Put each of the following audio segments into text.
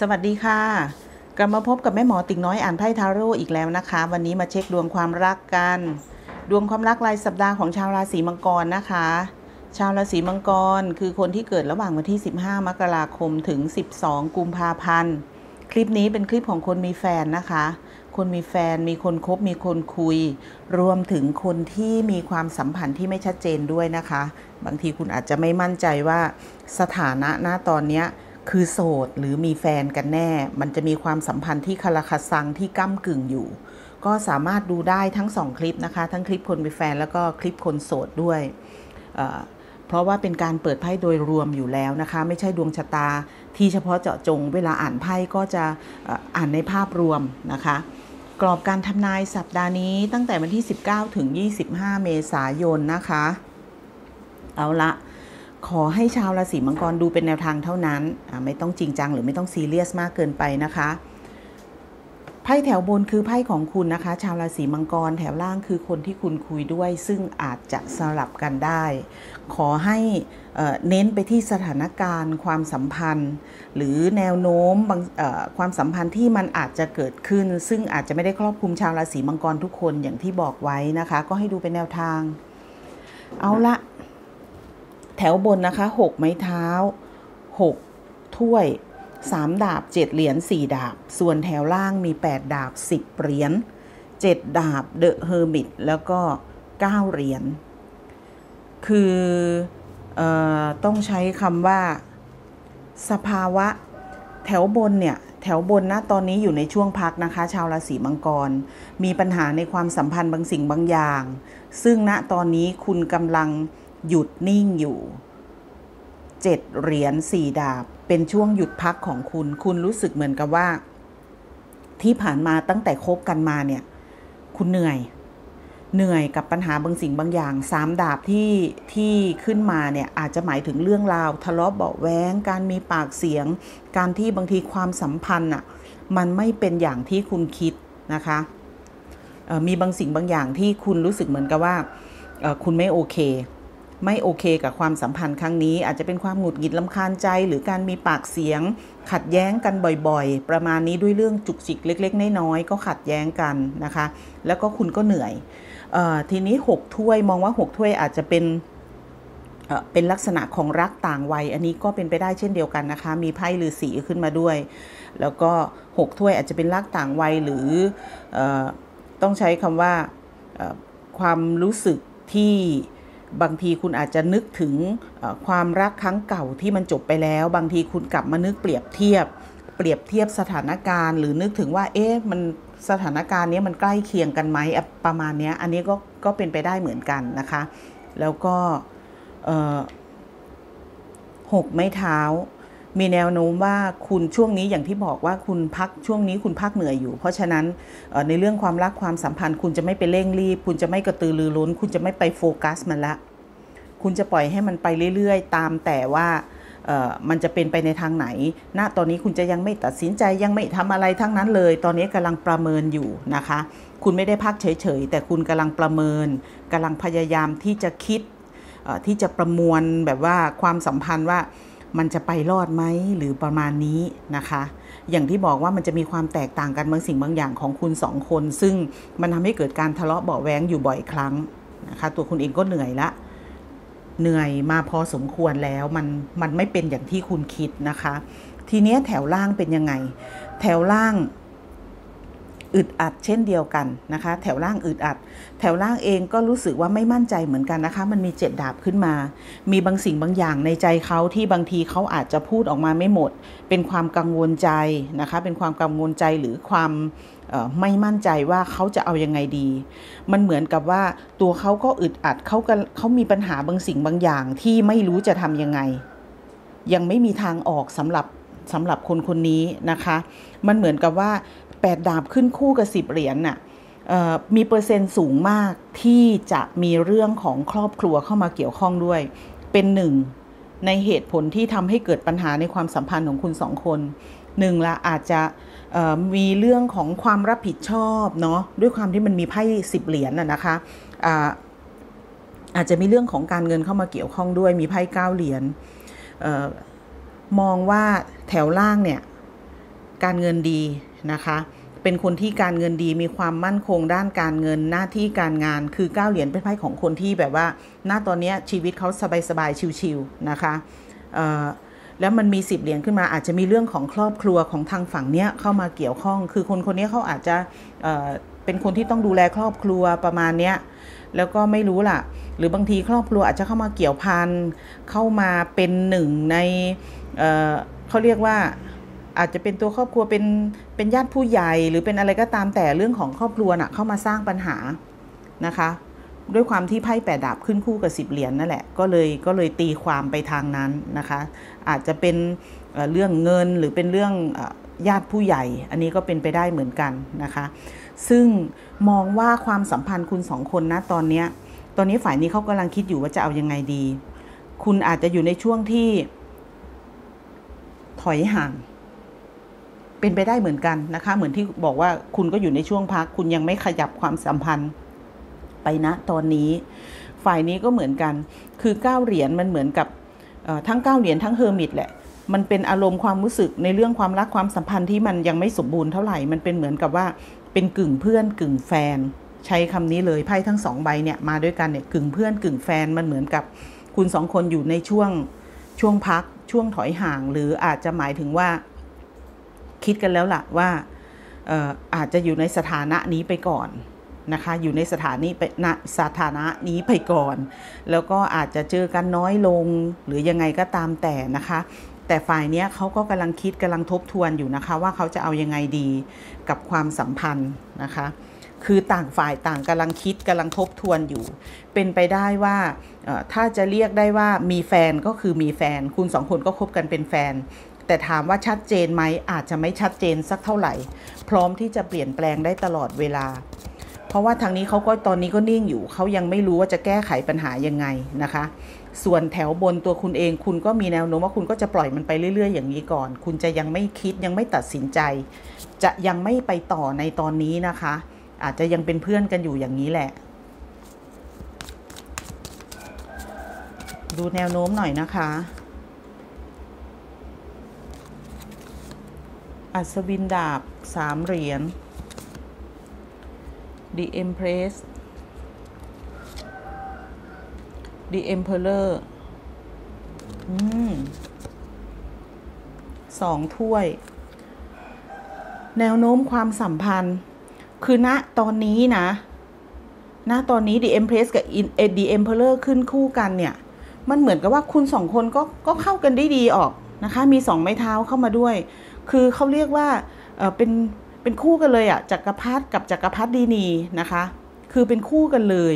สวัสดีค่ะ กลับมาพบกับแม่หมอติ่งน้อยอ่านไพ่ทาโร่อีกแล้วนะคะ วันนี้มาเช็คดวงความรักกัน ดวงความรักรายสัปดาห์ของชาวราศีมังกรนะคะ ชาวราศีมังกรคือคนที่เกิดระหว่างวันที่ 15 มกราคมถึง 12 กุมภาพันธ์ คลิปนี้เป็นคลิปของคนมีแฟนนะคะ คนมีแฟนมีคนคบมีคนคุย รวมถึงคนที่มีความสัมพันธ์ที่ไม่ชัดเจนด้วยนะคะ บางทีคุณอาจจะไม่มั่นใจว่าสถานะณตอนเนี้ย คือโสดหรือมีแฟนกันแน่ มันจะมีความสัมพันธ์ที่คาราคาซังที่ก้ากึ่งอยู่ ก็สามารถดูได้ทั้งสองคลิปนะคะ ทั้งคลิปคนมีแฟนแล้วก็คลิปคนโสดด้วยเเพราะว่าเป็นการเปิดไพ่โดยรวมอยู่แล้วนะคะ ไม่ใช่ดวงชะตาที่เฉพาะเจาะจง เวลาอ่านไพ่ก็จะอ่านในภาพรวมนะคะ กรอบการทำนายสัปดาห์นี้ตั้งแต่วันที่ 19 ถึง 25 เมษายนนะคะ เอาละ ขอให้ชาวราศีมังกรดูเป็นแนวทางเท่านั้น ไม่ต้องจริงจังหรือไม่ต้องซีเรียสมากเกินไปนะคะไพ่แถวบนคือไพ่ของคุณนะคะ ชาวราศีมังกรแถวล่างคือคนที่คุณคุยด้วย ซึ่งอาจจะสลับกันได้ ขอให้เน้นไปที่สถานการณ์ ความสัมพันธ์ หรือแนวโน้มความสัมพันธ์ที่มันอาจจะเกิดขึ้น ซึ่งอาจจะไม่ได้ครอบคลุมชาวราศีมังกรทุกคนอย่างที่บอกไว้นะคะ ก็ให้ดูเป็นแนวทาง เอาละ ถวบนนะคะหกไม้เท้าหกถ้วยสามดาบเจ็ดเหรียญสี่ดาบ ส่วนแถวล่างมีแปดดาบสิบเหรียญเจ็ดดาบเดอะเฮอร์มิตแล้วก็เก้าเหรียญ คืออต้องใช้คำว่า สภาวะแถวบนเนี่ยแถวบนนะตอนนี้อยู่ในช่วงพักนะคะ ชาวราศีมังกร มีปัญหาในความสัมพันธ์บางสิ่งบางอย่าง ซึ่งณตอนนี้คุณกำลัง หยุดนิ่งอยู่เจ็ดเหรียญสี่ดาบ เป็นช่วงหยุดพักของคุณ คุณรู้สึกเหมือนกับว่า ที่ผ่านมาตั้งแต่คบกันมาเนี่ย คุณเหนื่อย เหนื่อยกับปัญหาบางสิ่งบางอย่างสามดาบที่ที่ขึ้นมาเนี่ย อาจจะหมายถึงเรื่องราว ทะเลาะเบาแว้งการมีปากเสียง การที่บางทีความสัมพันธ์อะมันไม่เป็นอย่างที่คุณคิดนะคะมีบางสิ่งบางอย่างที่คุณรู้สึกเหมือนกับว่าคุณไม่โอเค ไม่โอเคกับความสัมพันธ์ครั้งนี้ อาจจะเป็นความหงุดหงิดลำคาญใจ หรือการมีปากเสียง ขัดแย้งกันบ่อยๆ ประมาณนี้ด้วยเรื่องจุกจิกเล็กๆน้อยๆก็ขัดแย้งกันนะคะ แล้วก็คุณก็เหนื่อยอทีนี้ 6 ถ้วยมองว่า 6 ถ้วยอาจจะเป็นเป็นลักษณะของรักต่างวัย อันนี้ก็เป็นไปได้เช่นเดียวกันนะคะ มีไพ่ฤาษีขึ้นมาด้วย แล้วก็ 6 ถ้วยอาจจะเป็นรักต่างวัยหรืออต้องใช้คำว่าความรู้สึกที่ บางทีคุณอาจจะนึกถึงความรักครั้งเก่าที่มันจบไปแล้ว บางทีคุณกลับมานึกเปรียบเทียบ เปรียบเทียบสถานการณ์ หรือนึกถึงว่า เอ๊ะมันสถานการณ์นี้มันใกล้เคียงกันไหมประมาณนี้อันนี้ก็ก็เป็นไปได้เหมือนกันนะคะ แล้วก็หกไม้เท้า มีแนวโน้มว่าคุณช่วงนี้อย่างที่บอกว่าคุณพักช่วงนี้คุณพักเหนื่อยอยู่ เพราะฉะนั้นในเรื่องความรักความสัมพันธ์ คุณจะไม่ไปเร่งรีบ คุณจะไม่กระตือรือร้น คุณจะไม่ไปโฟกัสมันละ คุณจะปล่อยให้มันไปเรื่อยๆ ตามแต่ว่ามันจะเป็นไปในทางไหน ณ ตอนนี้คุณจะยังไม่ตัดสินใจยังไม่ทำอะไรทั้งนั้นเลย ตอนนี้กำลังประเมินอยู่นะคะ คุณไม่ได้พักเฉยๆ แต่คุณกำลังประเมินกำลังพยายามที่จะคิดที่จะประมวลแบบว่าความสัมพันธ์ว่า มันจะไปรอดไหมหรือประมาณนี้นะคะ อย่างที่บอกว่ามันจะมีความแตกต่างกันบางสิ่งบางอย่างของคุณสองคน ซึ่งมันทำให้เกิดการทะเลาะเบาแวงอยู่บ่อยครั้งนะคะ ตัวคุณเองก็เหนื่อยละเหนื่อยมาพอสมควรแล้วมันมันไม่เป็นอย่างที่คุณคิดนะคะ ทีนี้แถวล่างเป็นยังไง แถวล่าง อึดอัดเช่นเดียวกันนะคะ แถวล่างอึดอัด แถวล่างเองก็รู้สึกว่าไม่มั่นใจเหมือนกันนะคะ มันมีเจ็ดดาบขึ้นมา มีบางสิ่งบางอย่างในใจเขาที่บางทีเขาอาจจะพูดออกมาไม่หมด เป็นความกังวลใจนะคะ เป็นความกังวลใจหรือความไม่มั่นใจว่าเขาจะเอายังไงดี มันเหมือนกับว่าตัวเขาก็อึดอัดเขาเขามีปัญหาบางสิ่งบางอย่างที่ไม่รู้จะทำยังไง ยังไม่มีทางออกสำหรับสำหรับคนคนนี้นะคะ มันเหมือนกับว่า 8 ดาบขึ้นคู่กับ 10 เหรียญน่ะมีเปอร์เซ็นต์สูงมากที่จะมีเรื่องของครอบครัวเข้ามาเกี่ยวข้องด้วย เป็นหนึ่งในเหตุผลที่ทำให้เกิดปัญหาในความสัมพันธ์ของคุณสองคนหนึ่งละอาจจะมีเรื่องของความรับผิดชอบเนาะด้วยความที่มันมีไพ่สิบเหรียญน่ะนะคะอาอาจจะมีเรื่องของการเงินเข้ามาเกี่ยวข้องด้วยมีไพ่เก้าเหรียญมองว่าแถวล่างเนี่ยการเงินดี นะคะ เป็นคนที่การเงินดีมีความมั่นคงด้านการเงินหน้าที่การงานคือเก้าเหรียญเป็นไพ่ของคนที่แบบว่า หน้าตอนนี้ชีวิตเขาสบายๆชิวๆนะคะแล้วมันมีสิบเหรียญขึ้นมาอาจจะมีเรื่องของครอบครัวของทางฝั่งเนี้ยเข้ามาเกี่ยวข้อง คือคนคนนี้เขาอาจจะเเป็นคนที่ต้องดูแลครอบครัวประมาณเนี้ยแล้วก็ไม่รู้ล่ะ หรือบางทีครอบครัวอาจจะเข้ามาเกี่ยวพันเข้ามาเป็นหนึ่งในเเขาเรียกว่า อาจจะเป็นตัวครอบครัวเป็นเป็นญาติผู้ใหญ่ หรือเป็นอะไรก็ตามแต่เรื่องของครอบครัวน่ะเข้ามาสร้างปัญหานะคะ ด้วยความที่ไพ่แปดดาบขึ้นคู่กับสิบเหรียญนนั่นแหละก็เลยก็เลยตีความไปทางนั้นนะคะ อาจจะเป็นเรื่องเงินหรือเป็นเรื่องญาติผู้ใหญ่ อันนี้ก็เป็นไปได้เหมือนกันนะคะ ซึ่งมองว่าความสัมพันธ์คุณสองคนนะตอนนี้ตอนนี้ฝ่ายนี้เขากำลังคิดอยู่ว่าจะเอายังไงดี คุณอาจจะอยู่ในช่วงที่ถอยห่าง เป็นไปได้เหมือนกันนะคะ เหมือนที่บอกว่าคุณก็อยู่ในช่วงพัก คุณยังไม่ขยับความสัมพันธ์ไปนะตอนนี้ ฝ่ายนี้ก็เหมือนกัน คือเก้าเหรียญมันเหมือนกับทั้งเก้าเหรียญทั้งเฮอร์มิตแหละ มันเป็นอารมณ์ความรู้สึกในเรื่องความรักความสัมพันธ์ที่มันยังไม่สมบูรณ์เท่าไหร่ มันเป็นเหมือนกับว่าเป็นกึ่งเพื่อนกึ่งแฟน ใช้คำนี้เลยไพ่ทั้งสองใบเนี่ยมาด้วยกันเนี่ยกึ่งเพื่อนกึ่งแฟนมันเหมือนกับคุณสองคนอยู่ในช่วงช่วงพักช่วงถอยห่าง หรืออาจจะหมายถึงว่า คิดกันแล้วล่ะว่าอาจจะอยู่ในสถานะนี้ไปก่อนนะคะ อยู่ในสถานีไปณสถานะนี้ไปก่อน แล้วก็อาจจะเจอกันน้อยลงหรือยังไงก็ตามแต่นะคะ แต่ฝ่ายนี้เขาก็กำลังคิดกำลังทบทวนอยู่นะคะ ว่าเขาจะเอายังไงดีกับความสัมพันธ์นะคะ คือต่างฝ่ายต่างกำลังคิดกำลังทบทวนอยู่ เป็นไปได้ว่าถ้าจะเรียกได้ว่ามีแฟนก็คือมีแฟน คุณสองคนก็คบกันเป็นแฟน แต่ถามว่าชัดเจนไหมอาจจะไม่ชัดเจนสักเท่าไหร่ พร้อมที่จะเปลี่ยนแปลงได้ตลอดเวลา เพราะว่าทางนี้เขาก็ตอนนี้ก็นิ่งอยู่เขายังไม่รู้ว่าจะแก้ไขปัญหายังไงนะคะ ส่วนแถวบนตัวคุณเอง คุณก็มีแนวโน้มว่าคุณก็จะปล่อยมันไปเรื่อย ๆ อย่างนี้ก่อน คุณจะยังไม่คิดยังไม่ตัดสินใจ จะยังไม่ไปต่อในตอนนี้นะคะ อาจจะยังเป็นเพื่อนกันอยู่อย่างนี้แหละ ดูแนวโน้มหน่อยนะคะ อัศวินดาบสามเหรียญ The Empress The Emperor อืมสองถ้วย แนวโน้มความสัมพันธ์ คือณตอนนี้นะณตอนนี้ The Empress กับ The Emperor ขึ้นคู่กันเนี่ย มันเหมือนกับว่าคุณสองคนก็ก็เข้ากันได้ดีออกนะคะ มีสองไม้เท้าเข้ามาด้วย คือเขาเรียกว่าเป็นเป็นคู่กันเลยอะจักรพรรดิกับจักรพรรดินีนะคะ คือเป็นคู่กันเลย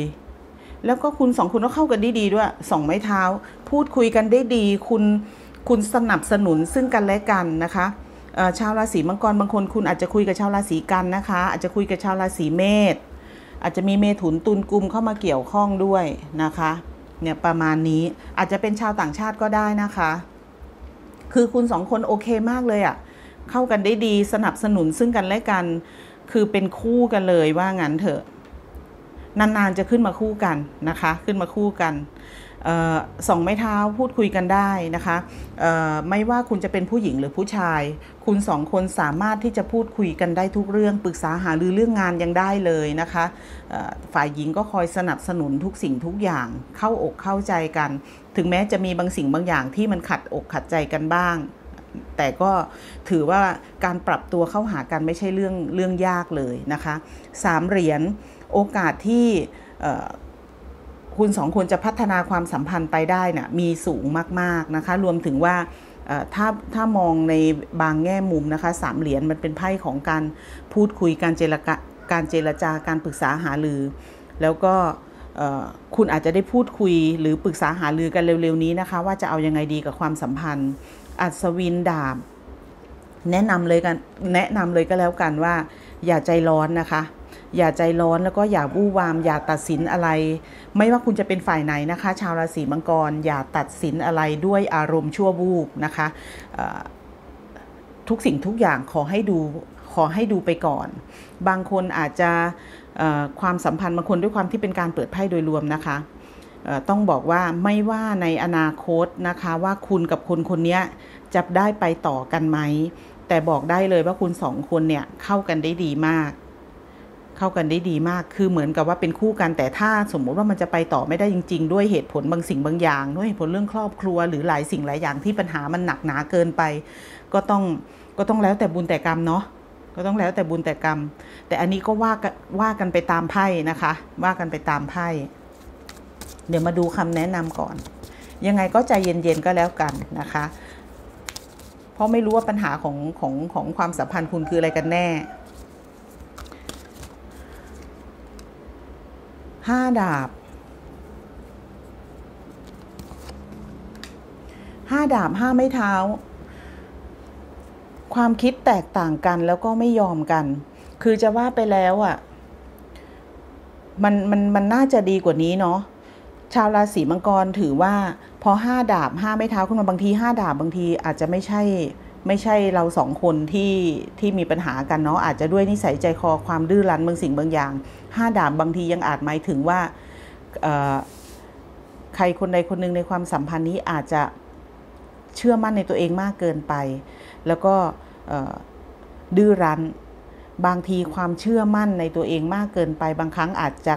แล้วก็คุณสองคนก็เข้ากันได้ดีด้วยสองไม้เท้า พูดคุยกันได้ดี คุณคุณสนับสนุนซึ่งกันและกันนะคะชาวราศีมังกรบางคนคุณอาจจะคุยกับชาวราศีกันนะคะ อาจจะคุยกับชาวราศีเมษอาจจะมีเมถุนตุลกุมเข้ามาเกี่ยวข้องด้วยนะคะเนี่ยประมาณนี้อาจจะเป็นชาวต่างชาติก็ได้นะคะ คือคุณสองคนโอเคมากเลยอะ่ะ เข้ากันได้ดีสนับสนุนซึ่งกันและกัน คือเป็นคู่กันเลยว่างั้นเถอะนานๆจะขึ้นมาคู่กันนะคะ ขึ้นมาคู่กันสองไม้เท้าพูดคุยกันได้นะคะไม่ว่าคุณจะเป็นผู้หญิงหรือผู้ชาย คุณสองคนสามารถที่จะพูดคุยกันได้ทุกเรื่องปรึกษาหารือเรื่องงานยังได้เลยนะคะฝ่ายหญิงก็คอยสนับสนุนทุกสิ่งทุกอย่างเข้าอกเข้าใจกัน ถึงแม้จะมีบางสิ่งบางอย่างที่มันขัดอกขัดใจกันบ้าง แต่ก็ถือว่าการปรับตัวเข้าหากันไม่ใช่เรื่องเรื่องยากเลยนะคะสามเหรียญโอกาสที่คุณสองคนจะพัฒนาความสัมพันธ์ไปได้นะ่ะมีสูงมากๆนะคะรวมถึงว่าถ้าถ้ามองในบางแง่มุมนะคะสามเหรียญมันเป็นไพ่ของการพูดคุยการเจรจาการเจรจาการปรึกษาหารือ แล้วก็คุณอาจจะได้พูดคุยหรือปรึกษาหารือกันเร็วๆนี้นะคะ ว่าจะเอายังไงดีกับความสัมพันธ์ อัศวินดาบ แนะนำเลยกันแนะนำเลยก็แล้วกันว่า อย่าใจร้อนนะคะ อย่าใจร้อนแล้วก็อย่าวู่วาม อย่าตัดสินอะไร ไม่ว่าคุณจะเป็นฝ่ายไหนนะคะ ชาวราศีมังกร อย่าตัดสินอะไรด้วยอารมณ์ชั่ววูบนะคะทุกสิ่งทุกอย่างขอให้ดูขอให้ดูไปก่อน บางคนอาจจะความสัมพันธ์บางคนด้วยความที่เป็นการเปิดไพ่โดยรวมนะคะ ต้องบอกว่าไม่ว่าในอนาคตนะคะว่าคุณกับคนคนนี้จะได้ไปต่อกันไหม แต่บอกได้เลยว่าคุณสองคนเนี่ยเข้ากันได้ดีมาก เข้ากันได้ดีมากคือเหมือนกับว่าเป็นคู่กันแต่ถ้าสมมุติว่ามันจะไปต่อไม่ได้จริง ๆ ด้วยเหตุผลบางสิ่งบางอย่าง ด้วยเหตุผลเรื่องครอบครัว หรือหลายสิ่งหลายอย่างที่ปัญหามันหนักหนาเกินไป ก็ต้องก็ต้องแล้วแต่บุญแต่กรรมเนาะก็ต้องแล้วแต่บุญแต่กรรม แต่อันนี้ก็ว่ากันว่ากันไปตามไพ่นะคะ ว่ากันไปตามไพ่ เดี๋ยวมาดูคำแนะนำก่อน ยังไงก็ใจเย็นๆก็แล้วกันนะคะ เพราะไม่รู้ว่าปัญหาของของของความสัมพันธ์คุณคืออะไรกันแน่ห้าดาบห้าดาบห้าไม้เท้า ความคิดแตกต่างกันแล้วก็ไม่ยอมกัน คือจะว่าไปแล้วอะ่ะ มันมันมันน่าจะดีกว่านี้เนาะ ชาวราศีมังกรถือว่าพอห้าดาบห้าไม้เท้าขึ้นมาบางทีห้าดาบบางทีอาจจะไม่ใช่ไม่ใช่เราสองคนที่ที่มีปัญหากันเนาะอาจจะด้วยนิสัยใจคอความดื้อรั้นบางสิ่งบางอย่างห้าดาบบางทียังอาจหมายถึงว่าใครคนใดคนหนึ่งในความสัมพันธ์นี้อาจจะเชื่อมั่นในตัวเองมากเกินไป แล้วก็ดื้อรั้น บางทีความเชื่อมั่นในตัวเองมากเกินไป บางครั้งอาจจะ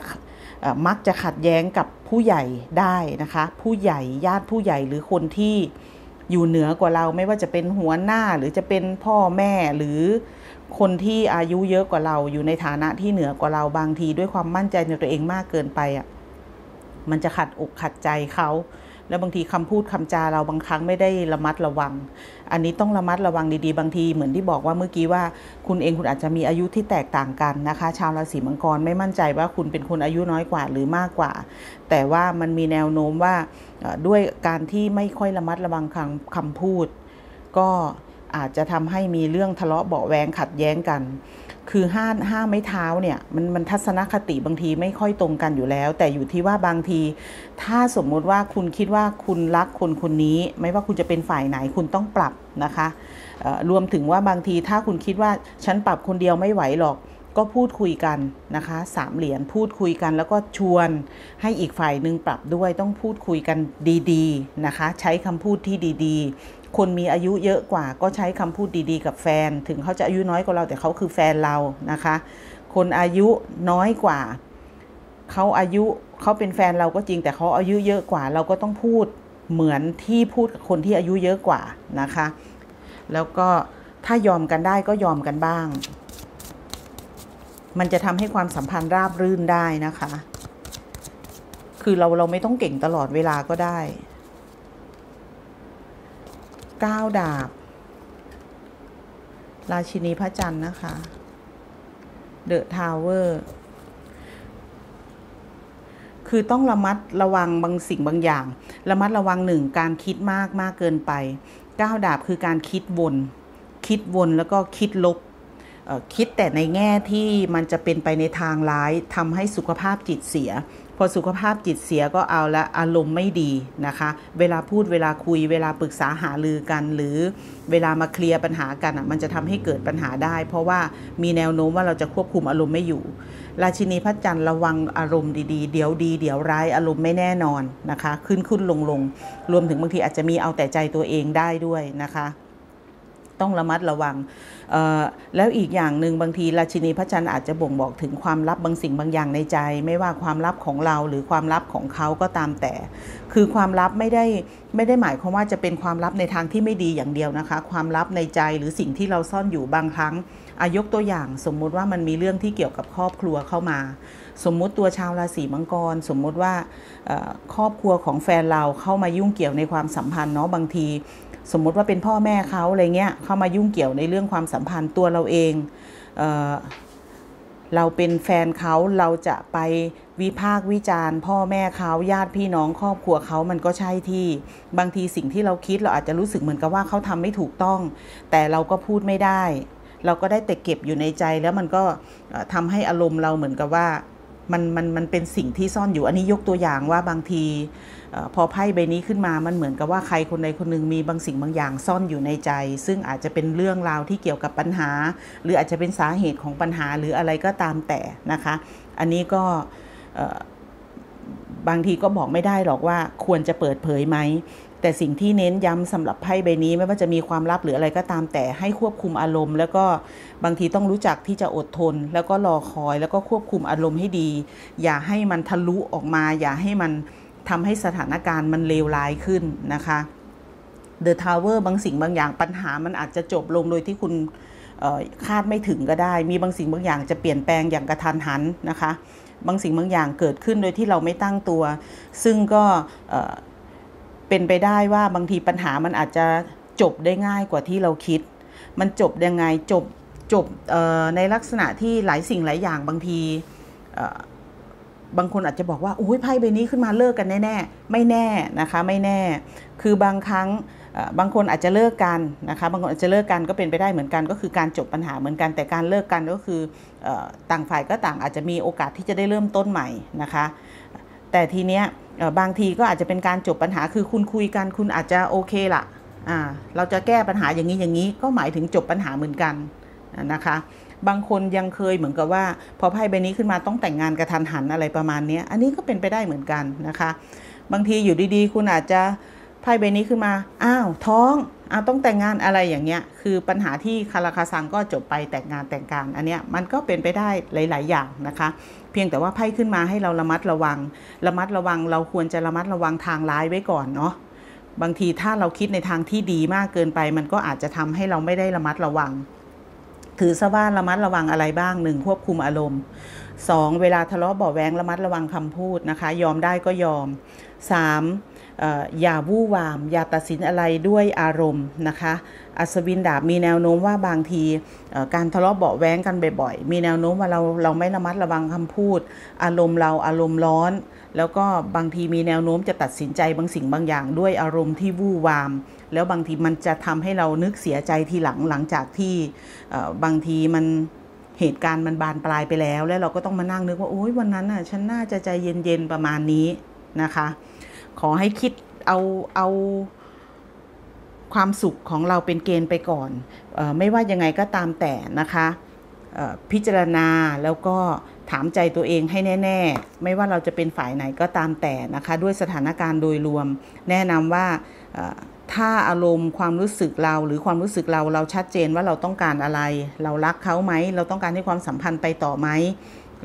มักจะขัดแย้งกับผู้ใหญ่ได้นะคะ ผู้ใหญ่ญาติผู้ใหญ่หรือคนที่อยู่เหนือกว่าเราไม่ว่าจะเป็นหัวหน้าหรือจะเป็นพ่อแม่หรือคนที่อายุเยอะกว่าเราอยู่ในฐานะที่เหนือกว่าเราบางที ด้วยความมั่นใจในตัวเองมากเกินไปอะมันจะขัดอกขัดใจเขา แล้วบางทีคำพูดคำจาเราบางครั้งไม่ได้ระมัดระวัง อันนี้ต้องระมัดระวังดีๆ บางทีเหมือนที่บอกว่าเมื่อกี้ว่าคุณเองคุณอาจจะมีอายุที่แตกต่างกันนะคะ ชาวราศีมังกรไม่มั่นใจว่าคุณเป็นคนอายุน้อยกว่าหรือมากกว่า แต่ว่ามันมีแนวโน้มว่าด้วยการที่ไม่ค่อยระมัดระวังคำคำพูด ก็อาจจะทำให้มีเรื่องทะเลาะเบาแวงขัดแย้งกัน คือห้าห้าไม้เท้าเนี่ยมันมันทัศนคติบางทีไม่ค่อยตรงกันอยู่แล้ว แต่อยู่ที่ว่าบางที ถ้าสมมุติว่าคุณคิดว่าคุณรักคนคนนี้ ไม่ว่าคุณจะเป็นฝ่ายไหนคุณต้องปรับนะคะรวมถึงว่าบางทีถ้าคุณคิดว่าฉันปรับคนเดียวไม่ไหวหรอกก็พูดคุยกันนะคะสามเหรียญพูดคุยกัน แล้วก็ชวนให้อีกฝ่ายหนึ่งปรับด้วยต้องพูดคุยกันดีๆนะคะ ใช้คำพูดที่ดี คนมีอายุเยอะกว่าก็ใช้คำพูดดีๆ กับแฟน ถึงเขาจะอายุน้อยกว่าเราแต่เขาคือแฟนเรานะคะ คนอายุน้อยกว่าเขาอายุเขาเป็นแฟนเราก็จริง แต่เขาอายุเยอะกว่า เราก็ต้องพูดเหมือนที่พูดกับคนที่อายุเยอะกว่านะคะ แล้วก็ถ้ายอมกันได้ก็ยอมกันบ้าง มันจะทำให้ความสัมพันธ์ราบรื่นได้นะคะ คือเราเราไม่ต้องเก่งตลอดเวลาก็ได้ ก้าดาบ ราชินีพระจันทร์นะคะ เดอะทาวเวอร์คือต้องระมัดระวังบางสิ่งบางอย่าง ระมัดระวังหนึ่งการคิดมากมากเกินไปก้าวดาบคือการคิดวน คิดวนแล้วก็คิดลบ คิดแต่ในแง่ที่มันจะเป็นไปในทางร้ายทำให้สุขภาพจิตเสีย พอสุขภาพจิตเสียก็เอาละอารมณ์ไม่ดีนะคะ เวลาพูดเวลาคุยเวลาปรึกษาหารือกัน หรือเวลามาเคลียร์ปัญหากันอะมันจะทำให้เกิดปัญหาได้ เพราะว่ามีแนวโน้มว่าเราจะควบคุมอารมณ์ไม่อยู่ ราชินีพระจันทร์ระวังอารมณ์ดีๆ เดี๋ยวดี เดี๋ยวร้ายอารมณ์ไม่แน่นอนนะคะ ขึ้นขึ้นลงลงรวมถึงบางทีอาจจะมีเอาแต่ใจตัวเองได้ด้วยนะคะ ต้องระมัดระวัง แล้วอีกอย่างหนึ่งบางทีราชินีพระจันทร์อาจจะบ่งบอกถึงความลับบางสิ่งบางอย่างในใจ ไม่ว่าความลับของเราหรือความลับของเขาก็ตามแต่ คือความลับไม่ได้ไม่ได้หมายความว่าจะเป็นความลับในทางที่ไม่ดีอย่างเดียวนะคะ ความลับในใจหรือสิ่งที่เราซ่อนอยู่บางครั้งอายกตัวอย่างสมมุติว่ามันมีเรื่องที่เกี่ยวกับครอบครัวเข้ามา สมมุติตัวชาวราศีมังกร สมมุติว่าครอบครัวของแฟนเราเข้ามายุ่งเกี่ยวในความสัมพันธ์เนาะบางที สมมติว่าเป็นพ่อแม่เขาอะไรเงี้ยเข้ามายุ่งเกี่ยวในเรื่องความสัมพันธ์ตัวเราเองเอเราเป็นแฟนเขาเราจะไปวิพากษ์วิจารณ์ พ่อแม่เขาญาติพี่น้องครอบครัวเขามันก็ใช่ที่ บางทีสิ่งที่เราคิดเราอาจจะรู้สึกเหมือนกับว่าเขาทำไม่ถูกต้อง แต่เราก็พูดไม่ได้ เราก็ได้แต่เก็บอยู่ในใจแล้วมันก็ทำให้อารมณ์เราเหมือนกับว่า มันมันมันเป็นสิ่งที่ซ่อนอยู่อันนี้ยกตัวอย่างว่าบางทีพอไพ่ใบนี้ขึ้นมามันเหมือนกับว่าใครคนใดคนหนึ่งมีบางสิ่งบางอย่างซ่อนอยู่ในใจ ซึ่งอาจจะเป็นเรื่องราวที่เกี่ยวกับปัญหา หรืออาจจะเป็นสาเหตุของปัญหาหรืออะไรก็ตามแต่นะคะ อันนี้ก็บางทีก็บอกไม่ได้หรอกว่าควรจะเปิดเผยไหม แต่สิ่งที่เน้นย้ำสำหรับไพ่ใบนี้ไม่ว่าจะมีความลับหรืออะไรก็ตามแต่ให้ควบคุมอารมณ์ แล้วก็บางทีต้องรู้จักที่จะอดทน แล้วก็รอคอย แล้วก็ควบคุมอารมณ์ให้ดี อย่าให้มันทะลุออกมา อย่าให้มันทำให้สถานการณ์มันเลวร้ายขึ้นนะคะเดอะทาวเวอร์บางสิ่งบางอย่างปัญหามันอาจจะจบลงโดยที่คุณคาดไม่ถึงก็ได้ มีบางสิ่งบางอย่างจะเปลี่ยนแปลงอย่างกระทันหันนะคะ บางสิ่งบางอย่างเกิดขึ้นโดยที่เราไม่ตั้งตัว ซึ่งก็ เป็นไปได้ว่าบางทีปัญหามันอาจจะจบได้ง่ายกว่าที่เราคิด มันจบยังไงจบจบในลักษณะที่หลายสิ่งหลายอย่างบางทีบางคนอาจจะบอกว่าอุ้ยไพ่ใบนี้ขึ้นมาเลิกกันแน่ๆไม่แน่นะคะไม่แน่ คือบางครั้งบางคนอาจจะเลิกกันนะคะบางคนอาจจะเลิกกันก็เป็นไปได้เหมือนกัน ก็คือการจบปัญหาเหมือนกันแต่การเลิกกันก็คือต่างฝ่ายก็ต่างอาจจะมีโอกาสที่จะได้เริ่มต้นใหม่นะคะ แต่ทีเนี้ย บางทีก็อาจจะเป็นการจบปัญหาคือคุณคุยกันคุณอาจจะโอเคละอ่าเราจะแก้ปัญหาอย่างนี้อย่างนี้ก็หมายถึงจบปัญหาเหมือนกันนะคะ บางคนยังเคยเหมือนกับว่า พอไพ่ใบนี้ขึ้นมาต้องแต่งงานกระทันหันอะไรประมาณนี้อันนี้ก็เป็นไปได้เหมือนกันนะคะ บางทีอยู่ดีๆ คุณอาจจะไพ่ใบนี้ขึ้นมาอ้าวท้อง อ้าวต้องแต่งงานอะไรอย่างเงี้ย คือปัญหาที่คาราคาซังก็จบไปแต่งงานแต่งการ อันเนี้ยมันก็เป็นไปได้หลาย ๆ อย่างนะคะ เพียงแต่ว่าไพ่ขึ้นมาให้เราระมัดระวัง ระมัดระวังเราควรจะระมัดระวังทางร้ายไว้ก่อนเนาะบางทีถ้าเราคิดในทางที่ดีมากเกินไป มันก็อาจจะทำให้เราไม่ได้ระมัดระวัง ถือซะว่าระมัดระวังอะไรบ้างหนึ่งควบคุมอารมณ์ 2. เวลาทะเลาะเบาแวงระมัดระวังคำพูดนะคะ ยอมได้ก็ยอม 3. อย่าวู่วาม อย่าตัดสินอะไรด้วยอารมณ์นะคะ อัศวินดาบมีแนวโน้มว่าบางทีการทะเลาะเบาแว้งกันบ่อยๆ มีแนวโน้มว่าเราเราไม่ระมัดระวังคำพูด อารมณ์เราอารมณ์ร้อน แล้วก็บางทีมีแนวโน้มจะตัดสินใจบางสิ่งบางอย่างด้วยอารมณ์ที่วู่วาม แล้วบางทีมันจะทำให้เรานึกเสียใจทีหลังหลังจากที่บางทีมันเหตุการณ์มันบานปลายไปแล้ว แล้วเราก็ต้องมานั่งนึกว่าโอ้ยวันนั้นน่ะฉันน่าจะใจเย็นๆประมาณนี้นะคะ ขอให้คิดเอาเอาความสุขของเราเป็นเกณฑ์ไปก่อนออไม่ว่ายังไงก็ตามแต่นะคะพิจารณาแล้วก็ถามใจตัวเองให้แน่ ๆ ไม่ว่าเราจะเป็นฝ่ายไหนก็ตามแต่นะคะ ด้วยสถานการณ์โดยรวม แนะนำว่าถ้าอารมณ์ความรู้สึกเราหรือความรู้สึกเราเราชัดเจนว่าเราต้องการอะไร เรารักเขาไหม เราต้องการให้ความสัมพันธ์ไปต่อไหม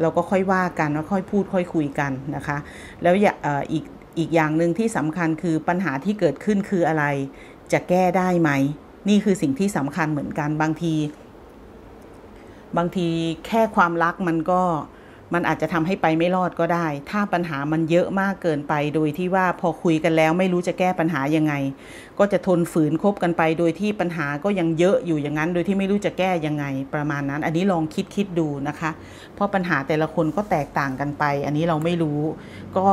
เราก็ค่อยว่ากันว่าค่อยพูดค่อยคุยกันนะคะ แล้วอย่าอีก อีกอย่างหนึ่งที่สำคัญคือปัญหาที่เกิดขึ้นคืออะไร จะแก้ได้ไหม นี่คือสิ่งที่สำคัญเหมือนกันบางที บางทีแค่ความรักมันก็มันอาจจะทำให้ไปไม่รอดก็ได้ ถ้าปัญหามันเยอะมากเกินไป โดยที่ว่าพอคุยกันแล้วไม่รู้จะแก้ปัญหายังไง ก็จะทนฝืนคบกันไป โดยที่ปัญหาก็ยังเยอะอยู่อย่างนั้น โดยที่ไม่รู้จะแก้ยังไงประมาณนั้น อันนี้ลองคิดคิดดูนะคะ เพราะปัญหาแต่ละคนก็แตกต่างกันไป อันนี้เราไม่รู้ ก็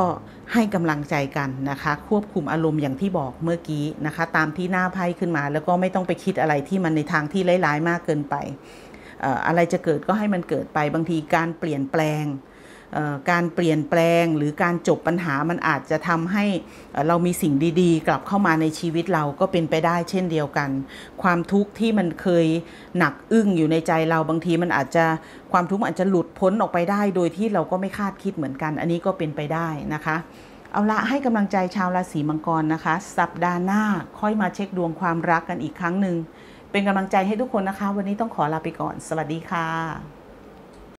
ให้กำลังใจกันนะคะ ควบคุมอารมณ์อย่างที่บอกเมื่อกี้นะคะ ตามที่หน้าไพ่ขึ้นมา แล้วก็ไม่ต้องไปคิดอะไรที่มันในทางที่ร้ายๆมากเกินไป อะไรจะเกิดก็ให้มันเกิดไปบางทีการเปลี่ยนแปลง การเปลี่ยนแปลงหรือการจบปัญหามันอาจจะทำให้เรามีสิ่งดีๆ กลับเข้ามาในชีวิตเราก็เป็นไปได้เช่นเดียวกัน ความทุกข์ที่มันเคยหนักอึ้งอยู่ในใจเราบางทีมันอาจจะความทุกข์อาจจะหลุดพ้นออกไปได้ โดยที่เราก็ไม่คาดคิดเหมือนกัน อันนี้ก็เป็นไปได้นะคะ เอาละให้กำลังใจชาวราศีมังกรนะคะ สัปดาห์หน้าค่อยมาเช็คดวงความรักกันอีกครั้งหนึ่งเป็นกำลังใจให้ทุกคนนะคะ วันนี้ต้องขอลาไปก่อน สวัสดีค่ะ